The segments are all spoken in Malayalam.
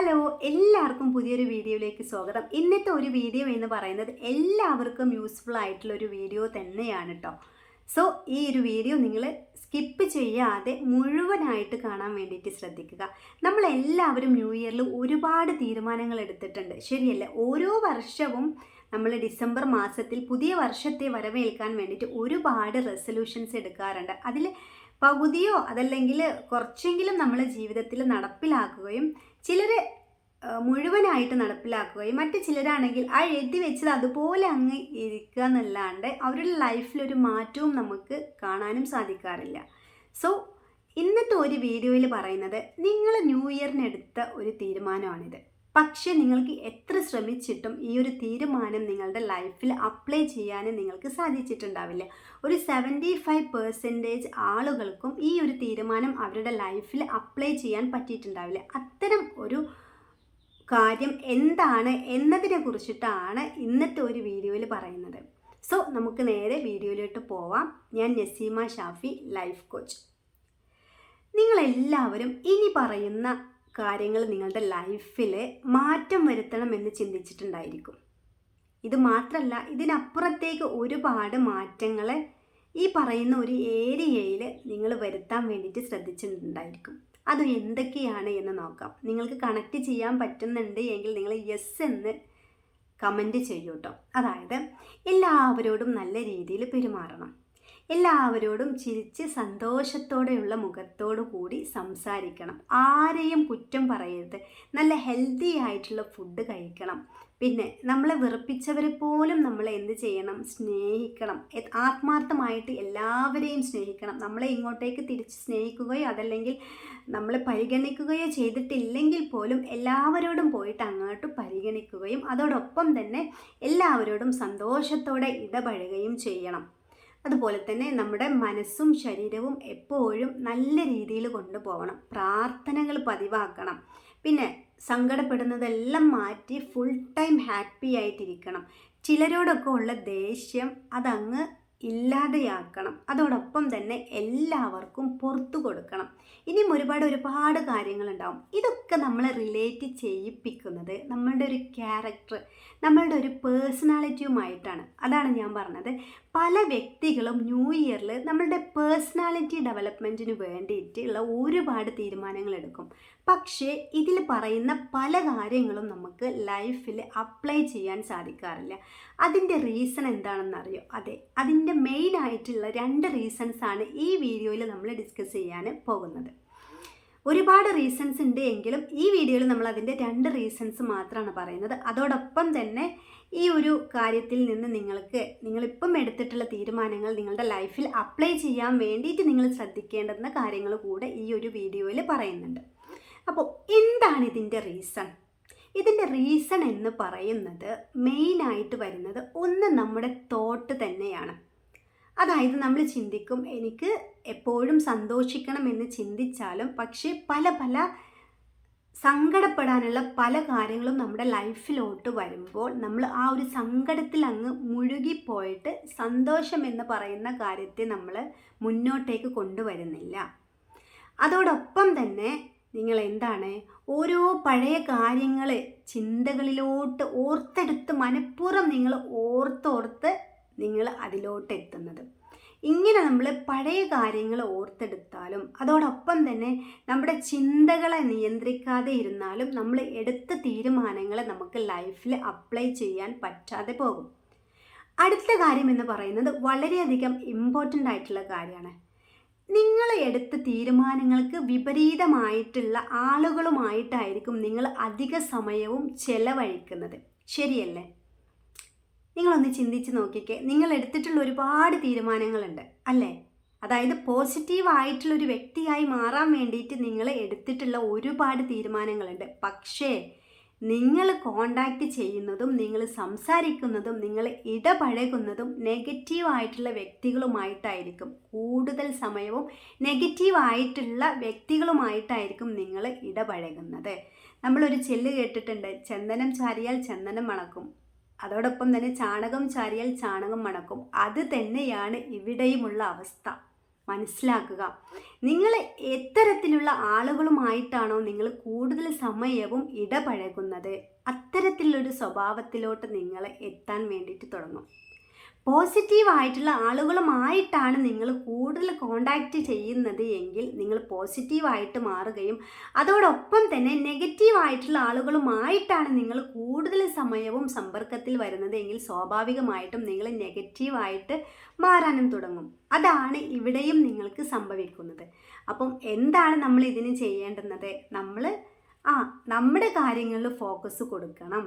ഹലോ എല്ലാവർക്കും പുതിയൊരു വീഡിയോയിലേക്ക് സ്വാഗതം. ഇന്നത്തെ ഒരു വീഡിയോ എന്ന് പറയുന്നത് എല്ലാവർക്കും യൂസ്ഫുൾ ആയിട്ടുള്ള ഒരു വീഡിയോ തന്നെയാണ് കേട്ടോ സോ ഈ ഒരു വീഡിയോ നിങ്ങൾ സ്കിപ്പ് ചെയ്യാതെ മുഴുവനായിട്ട് കാണാൻ വേണ്ടിയിട്ട് ശ്രദ്ധിക്കുക. നമ്മളെല്ലാവരും ന്യൂ ഇയറിൽ ഒരുപാട് തീരുമാനങ്ങൾ എടുത്തിട്ടുണ്ട്. ശരിയല്ലേ? ഓരോ വർഷവും നമ്മൾ ഡിസംബർ മാസത്തിൽ പുതിയ വർഷത്തെ വരവേൽക്കാൻ വേണ്ടിയിട്ട് ഒരുപാട് റെസൊല്യൂഷൻസ് എടുക്കാറുണ്ട്. അതിൽ പകുതിയോ അതല്ലെങ്കിൽ കുറച്ചെങ്കിലും നമ്മൾ ജീവിതത്തിൽ നടപ്പിലാക്കുകയും ചിലർ മുഴുവനായിട്ട് നടപ്പിലാക്കുകയും മറ്റ് ചിലരാണെങ്കിൽ ആ എഴുതി വെച്ചത് അതുപോലെ അങ്ങ് ഇരിക്കുക എന്നല്ലാണ്ട് അവരുടെ ലൈഫിലൊരു മാറ്റവും നമുക്ക് കാണാനും സാധിക്കാറില്ല. സോ ഇന്നത്തെ ഒരു വീഡിയോയിൽ പറയുന്നത് നിങ്ങൾ ന്യൂ ഇയറിനെടുത്ത ഒരു തീരുമാനമാണിത്. പക്ഷേ നിങ്ങൾക്ക് എത്ര ശ്രമിച്ചിട്ടും ഈ ഒരു തീരുമാനം നിങ്ങളുടെ ലൈഫിൽ അപ്ലൈ ചെയ്യാൻ നിങ്ങൾക്ക് സാധിച്ചിട്ടുണ്ടാവില്ല. ഒരു സെവന്റി ഫൈവ് പെർസെന്റേജ് ആളുകൾക്കും ഈ ഒരു തീരുമാനം അവരുടെ ലൈഫിൽ അപ്ലൈ ചെയ്യാൻ പറ്റിയിട്ടുണ്ടാവില്ല. അത്തരം ഒരു കാര്യം എന്താണ് എന്നതിനെ കുറിച്ചിട്ടാണ് ഇന്നത്തെ ഒരു വീഡിയോയിൽ പറയുന്നത്. സോ നമുക്ക് നേരെ വീഡിയോയിലോട്ട് പോവാം. ഞാൻ നസീമ ഷാഫി ലൈഫ് കോച്ച്. നിങ്ങളെല്ലാവരും ഇനി പറയുന്ന കാര്യങ്ങൾ നിങ്ങളുടെ ലൈഫിൽ മാറ്റം വരുത്തണം എന്ന് ചിന്തിച്ചിട്ടുണ്ടായിരിക്കും. ഇത് മാത്രമല്ല ഇതിനപ്പുറത്തേക്ക് ഒരുപാട് മാറ്റങ്ങൾ ഈ പറയുന്ന ഒരു ഏരിയയിൽ നിങ്ങൾ വരുത്താൻ വേണ്ടിയിട്ട് ശ്രദ്ധിച്ചിട്ടുണ്ടായിരിക്കും. അത് എന്തൊക്കെയാണ് എന്ന് നോക്കാം. നിങ്ങൾക്ക് കണക്ട് ചെയ്യാൻ പറ്റുന്നുണ്ട് എങ്കിൽ നിങ്ങൾ യെസ് എന്ന് കമന്റ് ചെയ്യൂട്ടോ അതായത് എല്ലാവരോടും നല്ല രീതിയിൽ പെരുമാറണം. എല്ലാവരോടും ചിരിച്ച് സന്തോഷത്തോടെയുള്ള മുഖത്തോടു കൂടി സംസാരിക്കണം. ആരെയും കുറ്റം പറയരുത്. നല്ല ഹെൽത്തി ആയിട്ടുള്ള ഫുഡ് കഴിക്കണം. പിന്നെ നമ്മളെ വെറുപ്പിച്ചവരെ പോലും നമ്മൾ എന്ത് ചെയ്യണം? സ്നേഹിക്കണം. ആത്മാർത്ഥമായിട്ട് എല്ലാവരെയും സ്നേഹിക്കണം. നമ്മളെ ഇങ്ങോട്ടേക്ക് തിരിച്ച് സ്നേഹിക്കുകയോ അതല്ലെങ്കിൽ നമ്മളെ പരിഗണിക്കുകയോ ചെയ്തിട്ടില്ലെങ്കിൽ പോലും എല്ലാവരോടും പോയിട്ട് അങ്ങോട്ട് പരിഗണിക്കുകയും അതോടൊപ്പം തന്നെ എല്ലാവരോടും സന്തോഷത്തോടെ ഇടപഴകുകയും ചെയ്യണം. അതുപോലെ തന്നെ നമ്മുടെ മനസ്സും ശരീരവും എപ്പോഴും നല്ല രീതിയിൽ കൊണ്ടുപോകണം. പ്രാർത്ഥനകൾ പതിവാക്കണം. പിന്നെ സങ്കടപ്പെടുന്നതെല്ലാം മാറ്റി ഫുൾ ടൈം ഹാപ്പി ആയിട്ടിരിക്കണം. ചിലരോടൊക്കെ ഉള്ള ദേഷ്യം അതങ്ങ് ഇല്ലാതെയാക്കണം. അതോടൊപ്പം തന്നെ എല്ലാവർക്കും പുറത്തു കൊടുക്കണം. ഇനിയും ഒരുപാട് ഒരുപാട് കാര്യങ്ങളുണ്ടാവും. ഇതൊക്കെ നമ്മളെ റിലേറ്റ് ചെയ്യിപ്പിക്കുന്നത് നമ്മളുടെ ഒരു ക്യാരക്ടർ നമ്മളുടെ ഒരു പേഴ്സണാലിറ്റിയുമായിട്ടാണ് അതാണ് ഞാൻ പറഞ്ഞത്. പല വ്യക്തികളും ന്യൂ ഇയറിൽ നമ്മളുടെ പേഴ്സണാലിറ്റി ഡെവലപ്മെന്റിന് വേണ്ടിയിട്ടുള്ള ഒരുപാട് തീരുമാനങ്ങൾ എടുക്കും പക്ഷേ ഇതിൽ പറയുന്ന പല കാര്യങ്ങളും നമുക്ക് ലൈഫിൽ അപ്ലൈ ചെയ്യാൻ സാധിക്കാറില്ല. അതിന്റെ റീസൺ എന്താണെന്നറിയോ? അതെ അതിന്റെ മെയിൻ ആയിട്ടുള്ള രണ്ട് റീസൺസാണ് ഈ വീഡിയോയിൽ നമ്മൾ ഡിസ്കസ് ചെയ്യാൻ പോകുന്നത്. ഒരുപാട് റീസൺസ് ഉണ്ട് എങ്കിലും ഈ വീഡിയോയിൽ നമ്മൾ അതിന്റെ രണ്ട് റീസൺസ് മാത്രമാണ് പറയുന്നത്. അതോടൊപ്പം തന്നെ ഈ ഒരു കാര്യത്തിൽ നിന്ന് നിങ്ങൾക്ക് നിങ്ങളിപ്പം എടുത്തിട്ടുള്ള തീരുമാനങ്ങൾ നിങ്ങളുടെ ലൈഫിൽ അപ്ലൈ ചെയ്യാൻ വേണ്ടിയിട്ട് നിങ്ങൾ ശ്രദ്ധിക്കേണ്ടുന്ന കാര്യങ്ങൾ കൂടെ ഈ ഒരു വീഡിയോയിൽ പറയുന്നുണ്ട്. അപ്പോൾ എന്താണ് ഇതിന്റെ റീസൺ ഇതിന്റെ റീസൺ എന്ന് പറയുന്നത് മെയിനായിട്ട് വരുന്നത് ഒന്ന് നമ്മുടെ തോട്ട് തന്നെയാണ്. അതായത് നമ്മൾ ചിന്തിക്കും എനിക്ക് എപ്പോഴും സന്തോഷിക്കണം എന്ന് ചിന്തിച്ചാലും പക്ഷേ പല പല സങ്കടപ്പെടാനുള്ള പല കാര്യങ്ങളും നമ്മുടെ ലൈഫിലോട്ട് വരുമ്പോൾ നമ്മൾ ആ ഒരു സങ്കടത്തിൽ അങ്ങ് മുഴുകിപ്പോയിട്ട് സന്തോഷം എന്ന് പറയുന്ന കാര്യത്തെ നമ്മൾ മുന്നോട്ടേക്ക് കൊണ്ടുവരുന്നില്ല. അതോടൊപ്പം തന്നെ നിങ്ങൾ എന്താണ് ഓരോ പഴയ കാര്യങ്ങൾ ചിന്തകളിലോട്ട് ഓർത്തെടുത്ത് മനഃപൂർവം നിങ്ങൾ ഓർത്തോർത്ത് നിങ്ങൾ അതിലോട്ട് എത്തുന്നത് ഇങ്ങനെ നമ്മൾ പഴയ കാര്യങ്ങൾ ഓർത്തെടുത്താലും അതോടൊപ്പം തന്നെ നമ്മുടെ ചിന്തകളെ നിയന്ത്രിക്കാതെ ഇരുന്നാലും നമ്മൾ എടുത്ത തീരുമാനങ്ങൾ നമുക്ക് ലൈഫിൽ അപ്ലൈ ചെയ്യാൻ പറ്റാതെ പോകും. അടുത്ത കാര്യം എന്ന് പറയുന്നത് വളരെയധികം ഇമ്പോർട്ടന്റ് ആയിട്ടുള്ള കാര്യമാണ്. നിങ്ങൾ എടുത്ത തീരുമാനങ്ങൾക്ക് വിപരീതമായിട്ടുള്ള ആളുകളുമായിട്ടായിരിക്കും നിങ്ങൾ അധിക സമയവും ചെലവഴിക്കുന്നത്. ശരിയല്ലേ? നിങ്ങളൊന്ന് ചിന്തിച്ച് നോക്കിക്കേ. നിങ്ങൾ എടുത്തിട്ടുള്ള ഒരുപാട് തീരുമാനങ്ങളുണ്ട് അല്ലേ? അതായത് പോസിറ്റീവായിട്ടുള്ള ഒരു വ്യക്തിയായി മാറാൻ വേണ്ടിയിട്ട് നിങ്ങൾ എടുത്തിട്ടുള്ള ഒരുപാട് തീരുമാനങ്ങളുണ്ട്. പക്ഷേ നിങ്ങൾ കോണ്ടാക്റ്റ് ചെയ്യുന്നതും നിങ്ങൾ സംസാരിക്കുന്നതും നിങ്ങൾ ഇടപഴകുന്നതും നെഗറ്റീവായിട്ടുള്ള വ്യക്തികളുമായിട്ടായിരിക്കും. കൂടുതൽ സമയവും നെഗറ്റീവായിട്ടുള്ള വ്യക്തികളുമായിട്ടായിരിക്കും നിങ്ങൾ ഇടപഴകുന്നത്. നമ്മളൊരു ചെല്ല് കേട്ടിട്ടുണ്ട് ചന്ദനം ചാരിയാൽ ചന്ദനം മണക്കും അതോടൊപ്പം തന്നെ ചാണകം ചാരിയാൽ ചാണകം മണക്കും. അത് തന്നെയാണ് ഇവിടെയുമുള്ള അവസ്ഥ. മനസ്സിലാക്കുക. നിങ്ങൾ എത്തരത്തിലുള്ള ആളുകളുമായിട്ടാണോ നിങ്ങൾ കൂടുതൽ സമയവും ഇടപഴകുന്നത്? അത്തരത്തിലുള്ളൊരു സ്വഭാവത്തിലോട്ട് നിങ്ങൾ എത്താൻ വേണ്ടിയിട്ട് തുടങ്ങും. പോസിറ്റീവായിട്ടുള്ള ആളുകളുമായിട്ടാണ് നിങ്ങൾ കൂടുതൽ കോണ്ടാക്റ്റ് ചെയ്യുന്നത് എങ്കിൽ നിങ്ങൾ പോസിറ്റീവായിട്ട് മാറുകയും അതോടൊപ്പം തന്നെ നെഗറ്റീവായിട്ടുള്ള ആളുകളുമായിട്ടാണ് നിങ്ങൾ കൂടുതൽ സമയവും സമ്പർക്കത്തിൽ വരുന്നത് എങ്കിൽ സ്വാഭാവികമായിട്ടും നിങ്ങൾ നെഗറ്റീവായിട്ട് മാറാനും തുടങ്ങും. അതാണ് ഇവിടെയും നിങ്ങൾക്ക് സംഭവിക്കുന്നത്. അപ്പം എന്താണ് നമ്മൾ ഇതിന് ചെയ്യേണ്ടുന്നത്? നമ്മൾ ആ നമ്മുടെ കാര്യങ്ങളിൽ ഫോക്കസ് കൊടുക്കണം.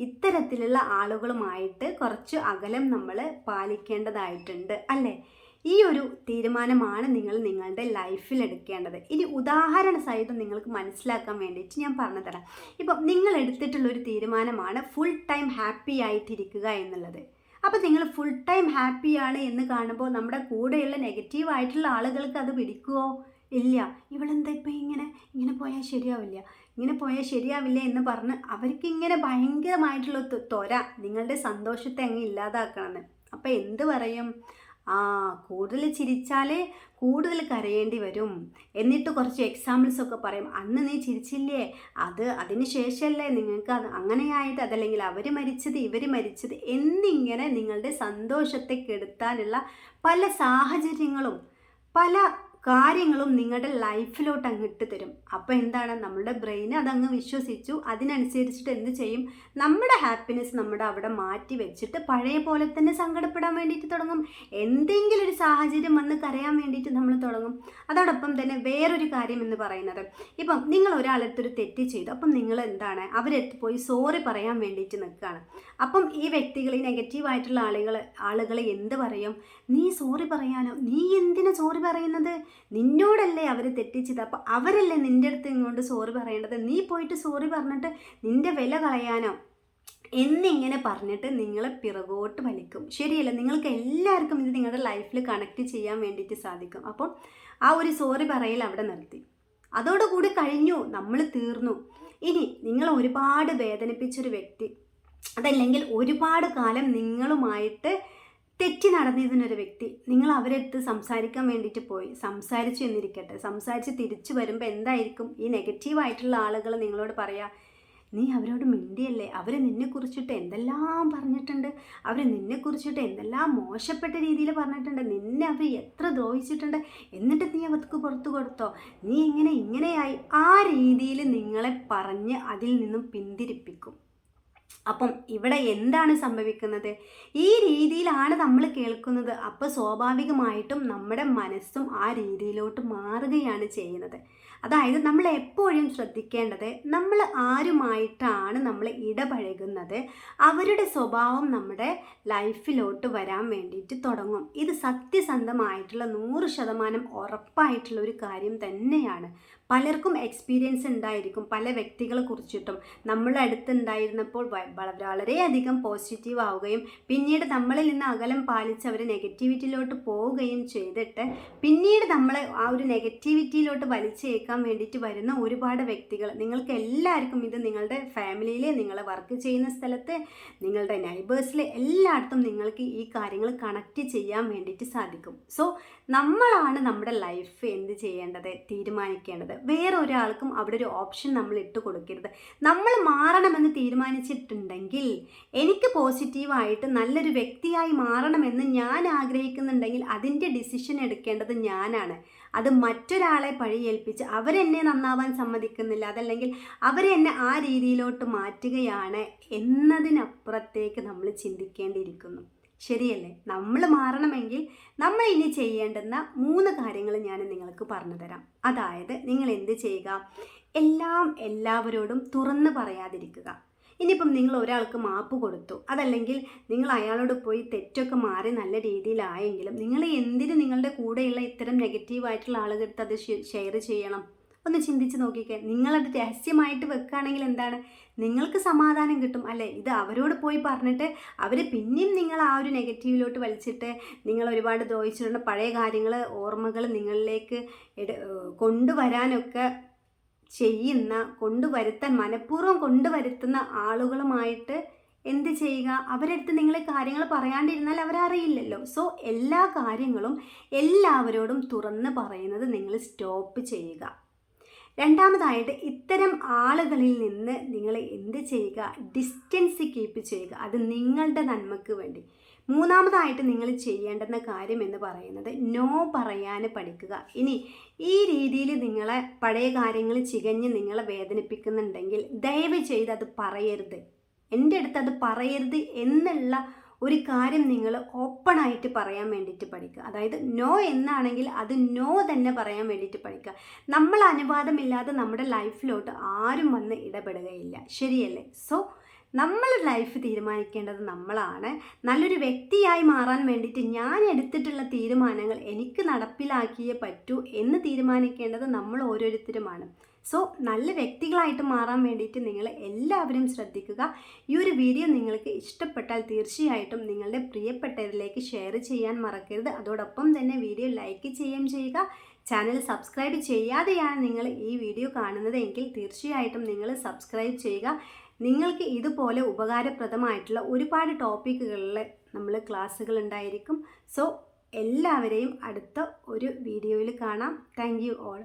ഇത്തരത്തിലുള്ള ആളുകളുമായിട്ട് കുറച്ച് അകലം നമ്മൾ പാലിക്കേണ്ടതായിട്ടുണ്ട് അല്ലേ? ഈ ഒരു തീരുമാനമാണ് നിങ്ങൾ നിങ്ങളുടെ ലൈഫിൽ എടുക്കേണ്ടത്. ഇനി ഉദാഹരണ സഹിതം നിങ്ങൾക്ക് മനസ്സിലാക്കാൻ വേണ്ടിയിട്ട് ഞാൻ പറഞ്ഞു തരാം ഇപ്പം നിങ്ങൾ എടുത്തിട്ടുള്ളൊരു തീരുമാനമാണ് ഫുൾ ടൈം ഹാപ്പി ആയിട്ടിരിക്കുക എന്നുള്ളത്. അപ്പോൾ നിങ്ങൾ ഫുൾ ടൈം ഹാപ്പിയാണ് എന്ന് കാണുമ്പോൾ നമ്മുടെ കൂടെയുള്ള നെഗറ്റീവ് ആയിട്ടുള്ള ആളുകൾക്ക് അത് പിടിക്കുമോ ഇല്ല. ഇവളെന്താ ഇപ്പം ഇങ്ങനെ? ഇങ്ങനെ പോയാൽ ശരിയാവില്ല. ഇങ്ങനെ പോയാൽ ശരിയാവില്ല എന്ന് പറഞ്ഞ് അവർക്ക് ഇങ്ങനെ ഭയങ്കരമായിട്ടുള്ള തൊര നിങ്ങളുടെ സന്തോഷത്തെ അങ്ങ് ഇല്ലാതാക്കണമെന്ന് അപ്പം എന്ത് പറയും? ആ കൂടുതൽ ചിരിച്ചാലേ കൂടുതൽ കരയേണ്ടി വരും. എന്നിട്ട് കുറച്ച് എക്സാമ്പിൾസ് ഒക്കെ പറയും. അന്ന് നീ ചിരിച്ചില്ലേ? അത് അതിന് ശേഷമല്ലേ നിങ്ങൾക്ക് അത് അങ്ങനെയായത്? അതല്ലെങ്കിൽ അവർ മരിച്ചത് ഇവർ മരിച്ചത് എന്നിങ്ങനെ നിങ്ങളുടെ സന്തോഷത്തെ കെടുത്താനുള്ള പല സാഹചര്യങ്ങളും പല കാര്യങ്ങളും നിങ്ങളുടെ ലൈഫിലോട്ട് അങ്ങ് ഇട്ട് തരും അപ്പോൾ എന്താണ്? നമ്മുടെ ബ്രെയിൻ അതങ്ങ് വിശ്വസിച്ചു. അതിനനുസരിച്ചിട്ട് എന്ത് ചെയ്യും? നമ്മുടെ ഹാപ്പിനെസ് നമ്മുടെ അവിടെ മാറ്റി വെച്ചിട്ട് പഴയ പോലെ തന്നെ സങ്കടപ്പെടാൻ വേണ്ടിയിട്ട് തുടങ്ങും. എന്തെങ്കിലും ഒരു സാഹചര്യം വന്ന് കരയാൻ വേണ്ടിയിട്ട് നമ്മൾ തുടങ്ങും. അതോടൊപ്പം തന്നെ വേറൊരു കാര്യം എന്ന് പറയുന്നത് ഇപ്പം നിങ്ങൾ ഒരാളടുത്തൊരു തെറ്റ് ചെയ്തു. അപ്പം നിങ്ങൾ എന്താണ്? അവരെത്തി പോയി സോറി പറയാൻ വേണ്ടിയിട്ട് നിൽക്കുകയാണ്. അപ്പം ഈ വ്യക്തികൾ ഈ നെഗറ്റീവായിട്ടുള്ള ആളുകൾ ആളുകളെ എന്ത് പറയും? നീ സോറി പറയാനോ? നീ എന്തിനാ സോറി പറയുന്നത്? നിന്നോടല്ലേ അവർ തെറ്റിച്ചത്? അപ്പോൾ അവരല്ലേ നിന്റെ അടുത്ത് ഇങ്ങോട്ട് സോറി പറയേണ്ടത്? നീ പോയിട്ട് സോറി പറഞ്ഞിട്ട് നിന്റെ വില കളയാനോ? എന്നിങ്ങനെ പറഞ്ഞിട്ട് നിങ്ങളെ പിറകോട്ട് വലിക്കും. ശരിയല്ല? നിങ്ങൾക്ക് എല്ലാവർക്കും ഇത് നിങ്ങളുടെ ലൈഫിൽ കണക്ട് ചെയ്യാൻ വേണ്ടിയിട്ട് സാധിക്കും. അപ്പം ആ ഒരു സോറി പറയൽ അവിടെ നിർത്തി. അതോടുകൂടി കഴിഞ്ഞു. നമ്മൾ തീർന്നു. ഇനി നിങ്ങൾ ഒരുപാട് വേദനിപ്പിച്ചൊരു വ്യക്തി അതല്ലെങ്കിൽ ഒരുപാട് കാലം നിങ്ങളുമായിട്ട് തെറ്റി നടന്നിരുന്നൊരു വ്യക്തി നിങ്ങൾ അവരെടുത്ത് സംസാരിക്കാൻ വേണ്ടിയിട്ട് പോയി. സംസാരിച്ചു എന്നിരിക്കട്ടെ. സംസാരിച്ച് തിരിച്ചു വരുമ്പോൾ എന്തായിരിക്കും? ഈ നെഗറ്റീവായിട്ടുള്ള ആളുകൾ നിങ്ങളോട് പറയാ നീ അവരോട് മിണ്ടിയല്ലേ? അവർ നിന്നെക്കുറിച്ചിട്ട് എന്തെല്ലാം പറഞ്ഞിട്ടുണ്ട്? അവർ നിന്നെക്കുറിച്ചിട്ട് എന്തെല്ലാം മോശപ്പെട്ട രീതിയിൽ പറഞ്ഞിട്ടുണ്ട്? നിന്നെ അവർ എത്ര ദ്രോഹിച്ചിട്ടുണ്ട്? എന്നിട്ട് നീ അവർക്ക് പുറത്തു കൊടുത്തോ? നീ എങ്ങനെ ഇങ്ങനെയായി ആ രീതിയിൽ നിങ്ങളെ പറഞ്ഞ് അതിൽ നിന്നും പിന്തിരിപ്പിക്കും. അപ്പം ഇവിടെ എന്താണ് സംഭവിക്കുന്നത്? ഈ രീതിയിലാണ് നമ്മൾ കേൾക്കുന്നത്. അപ്പോൾ സ്വാഭാവികമായിട്ടും നമ്മുടെ മനസ്സും ആ രീതിയിലോട്ട് മാറുകയാണ് ചെയ്യുന്നത്. അതായത് നമ്മൾ എപ്പോഴും ശ്രദ്ധിക്കേണ്ടത് നമ്മൾ ആരുമായിട്ടാണ് നമ്മൾ ഇടപഴകുന്നത്. അവരുടെ സ്വഭാവം നമ്മുടെ ലൈഫിലോട്ട് വരാൻ വേണ്ടിയിട്ട് തുടങ്ങും. ഇത് സത്യസന്ധമായിട്ടുള്ള നൂറ് ശതമാനം ഉറപ്പായിട്ടുള്ള ഒരു കാര്യം തന്നെയാണ്. പലർക്കും എക്സ്പീരിയൻസ് ഉണ്ടായിരിക്കും. പല വ്യക്തികളെ കുറിച്ചിട്ടും. നമ്മളെ അടുത്തുണ്ടായിരുന്നപ്പോൾ വളരെയധികം പോസിറ്റീവ് ആവുകയും പിന്നീട് നമ്മളിൽ നിന്ന് അകലം പാലിച്ച് അവർ നെഗറ്റിവിറ്റിയിലോട്ട് പോവുകയും ചെയ്തിട്ട് പിന്നീട് നമ്മളെ ആ ഒരു നെഗറ്റിവിറ്റിയിലോട്ട് വലിച്ചേക്കാൻ വേണ്ടിയിട്ട് വരുന്ന ഒരുപാട് വ്യക്തികൾ നിങ്ങൾക്ക് എല്ലാവർക്കും ഇത് നിങ്ങളുടെ ഫാമിലിയിൽ നിങ്ങൾ വർക്ക് ചെയ്യുന്ന സ്ഥലത്ത് നിങ്ങളുടെ നൈബേഴ്സിലെ എല്ലായിടത്തും നിങ്ങൾക്ക് ഈ കാര്യങ്ങൾ കണക്റ്റ് ചെയ്യാൻ വേണ്ടിയിട്ട് സാധിക്കും. സോ നമ്മളാണ് നമ്മുടെ ലൈഫ് എന്ത് ചെയ്യേണ്ടത്? തീരുമാനിക്കേണ്ടത്? വേറെ ഒരാൾക്കും അവിടെ ഒരു ഓപ്ഷൻ നമ്മൾ ഇട്ട് കൊടുക്കരുത്. നമ്മൾ മാറണമെന്ന് തീരുമാനിച്ചിട്ടുണ്ടെങ്കിൽ എനിക്ക് പോസിറ്റീവായിട്ട് നല്ലൊരു വ്യക്തിയായി മാറണമെന്ന് ഞാൻ ആഗ്രഹിക്കുന്നുണ്ടെങ്കിൽ അതിന്റെ ഡിസിഷൻ എടുക്കേണ്ടത് ഞാനാണ്. അത് മറ്റൊരാളെ പഴിയേൽപ്പിച്ച് അവരെന്നെ നന്നാവാൻ സമ്മതിക്കുന്നില്ല. അതല്ലെങ്കിൽ അവരെന്നെ ആ രീതിയിലോട്ട് മാറ്റുകയാണ് എന്നതിനപ്പുറത്തേക്ക് നമ്മൾ ചിന്തിക്കേണ്ടിയിരിക്കുന്നു. ശരിയല്ലേ? നമ്മൾ മാറണമെങ്കിൽ നമ്മൾ ഇനി ചെയ്യേണ്ടുന്ന മൂന്ന് കാര്യങ്ങൾ ഞാൻ നിങ്ങൾക്ക് പറഞ്ഞു തരാം. അതായത് നിങ്ങൾ എന്ത് ചെയ്യുക? എല്ലാം എല്ലാവരോടും തുറന്ന് പറയാതിരിക്കുക. ഇനിയിപ്പം നിങ്ങൾ ഒരാൾക്ക് മാപ്പ് കൊടുത്തു. അതല്ലെങ്കിൽ നിങ്ങൾ അയാളോട് പോയി തെറ്റൊക്കെ മാറി നല്ല രീതിയിലായെങ്കിലും നിങ്ങൾ എന്തിന് നിങ്ങളുടെ കൂടെയുള്ള ഇത്തരം നെഗറ്റീവായിട്ടുള്ള ആളുകൾക്ക് അത് ഷെയർ ചെയ്യണം? ഒന്ന് ചിന്തിച്ച് നോക്കിക്കേ. നിങ്ങളത് രഹസ്യമായിട്ട് വെക്കുകയാണെങ്കിൽ എന്താണ്? നിങ്ങൾക്ക് സമാധാനം കിട്ടും. അല്ലേ? ഇത് അവരോട് പോയി പറഞ്ഞിട്ട് അവർ പിന്നെയും നിങ്ങൾ ആ ഒരു നെഗറ്റീവിലോട്ട് വലിച്ചിട്ട് നിങ്ങൾ ഒരുപാട് ദ്രോഹിച്ചിട്ടുണ്ട്. പഴയ കാര്യങ്ങൾ ഓർമ്മകൾ നിങ്ങളിലേക്ക് കൊണ്ടുവരാനൊക്കെ ചെയ്യുന്ന കൊണ്ടുവരുത്താൻ മനഃപൂർവം കൊണ്ടുവരുത്തുന്ന ആളുകളുമായിട്ട് എന്ത് ചെയ്യുക? അവരടുത്ത് നിങ്ങൾ കാര്യങ്ങൾ പറയാണ്ടിരുന്നാൽ അവരറിയില്ലല്ലോ. സോ എല്ലാ കാര്യങ്ങളും എല്ലാവരോടും തുറന്ന് പറയുന്നത് നിങ്ങൾ സ്റ്റോപ്പ് ചെയ്യുക. രണ്ടാമതായിട്ട് ഇത്തരം ആളുകളിൽ നിന്ന് നിങ്ങൾ എന്ത് ചെയ്യുക? ഡിസ്റ്റൻസ് കീപ്പ് ചെയ്യുക. അത് നിങ്ങളുടെ നന്മയ്ക്ക് വേണ്ടി. മൂന്നാമതായിട്ട് നിങ്ങൾ ചെയ്യേണ്ടുന്ന കാര്യം എന്ന് പറയുന്നത് നോ പറയാൻ പഠിക്കുക. ഇനി ഈ രീതിയിൽ നിങ്ങളെ പഴയ കാര്യങ്ങൾ ചികഞ്ഞ് നിങ്ങളെ വേദനിപ്പിക്കുന്നുണ്ടെങ്കിൽ ദയവ് ചെയ്ത് അത് പറയരുത്. എന്റെ അടുത്ത് അത് പറയരുത് എന്നുള്ള ഒരു കാര്യം നിങ്ങൾ ഓപ്പൺ ആയിട്ട് പറയാൻ വേണ്ടിയിട്ട് പഠിക്കുക. അതായത് നോ എന്നാണെങ്കിൽ അത് നോ തന്നെ പറയാൻ വേണ്ടിയിട്ട് പഠിക്കുക. നമ്മൾ അനുവാദമില്ലാതെ നമ്മുടെ ലൈഫിലോട്ട് ആരും വന്ന് ഇടപെടുകയില്ല. ശരിയല്ലേ? സോ നമ്മൾ ലൈഫ് തീരുമാനിക്കേണ്ടത് നമ്മളാണ്. നല്ലൊരു വ്യക്തിയായി മാറാൻ വേണ്ടിയിട്ട് ഞാൻ എടുത്തിട്ടുള്ള തീരുമാനങ്ങൾ എനിക്ക് നടപ്പിലാക്കിയേ പറ്റൂ എന്ന് തീരുമാനിക്കേണ്ടത് നമ്മൾ ഓരോരുത്തരുമാണ്. സോ നല്ല വ്യക്തികളായിട്ട് മാറാൻ വേണ്ടിയിട്ട് നിങ്ങൾ എല്ലാവരും ശ്രദ്ധിക്കുക. ഈ ഒരു വീഡിയോ നിങ്ങൾക്ക് ഇഷ്ടപ്പെട്ടാൽ തീർച്ചയായിട്ടും നിങ്ങളുടെ പ്രിയപ്പെട്ടവരിലേക്ക് ഷെയർ ചെയ്യാൻ മറക്കരുത്. അതോടൊപ്പം തന്നെ വീഡിയോ ലൈക്ക് ചെയ്യുകയും ചെയ്യുക. ചാനൽ സബ്സ്ക്രൈബ് ചെയ്യാതെയാണ് നിങ്ങൾ ഈ വീഡിയോ കാണുന്നത് എങ്കിൽ തീർച്ചയായിട്ടും നിങ്ങൾ സബ്സ്ക്രൈബ് ചെയ്യുക. നിങ്ങൾക്ക് ഇതുപോലെ ഉപകാരപ്രദമായിട്ടുള്ള ഒരുപാട് ടോപ്പിക്കുകളിൽ നമ്മൾ ക്ലാസ്സുകൾ ഉണ്ടായിരിക്കും. സോ എല്ലാവരെയും അടുത്ത ഒരു വീഡിയോയിൽ കാണാം. Thank you all.